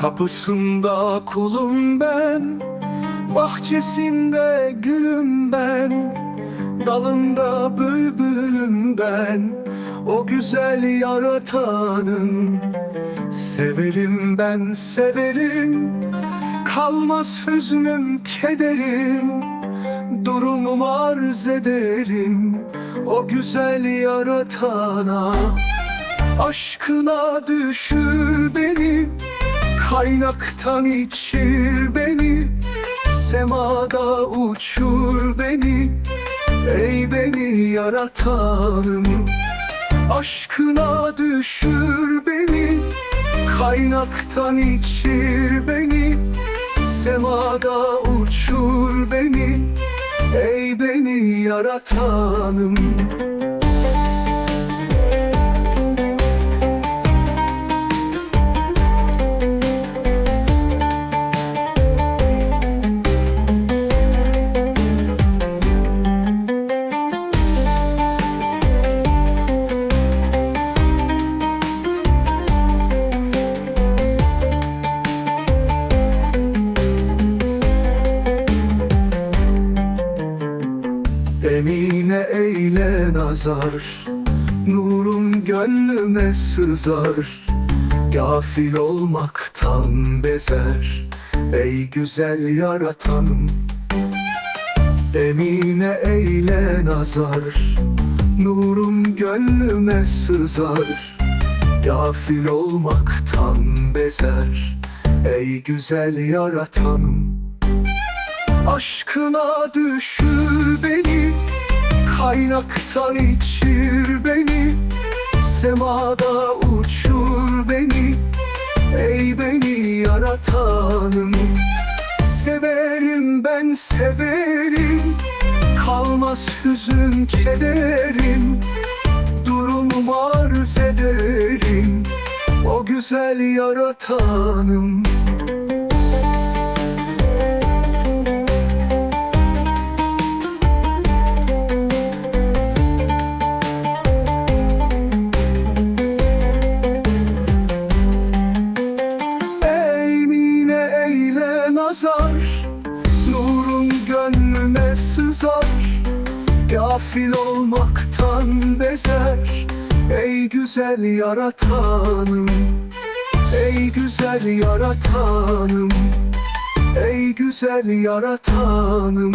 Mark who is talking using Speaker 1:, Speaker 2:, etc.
Speaker 1: Kapısında kulum ben Bahçesinde gülüm ben Dalında bülbülüm ben O güzel yaratanın Severim ben severim Kalmaz hüznüm kederim Durumum arz ederim O güzel yaratana. Aşkına düşür Kaynaktan içir beni Semada uçur beni. Ey beni yaratanım Aşkına düşür beni. Kaynaktan içir beni Semada uçur beni. Ey beni yaratanım Emine eyle nazar Nurun gönlüme sızar. Gafil olmaktan bezer Ey güzel yaratanım Emine eyle nazar Nurun gönlüme sızar. Gafil olmaktan bezer Ey güzel yaratanım Aşkına düşür beni Kaynaktan içir beni Semada uçur beni. Ey beni yaratanım Severim ben severim. Kalmaz hüzün kederim Durumumu arz ederim. O güzel yaratanım sızar Gafil olmaktan bezer Ey güzel yaratanım Ey güzel yaratanım Ey güzel yaratanım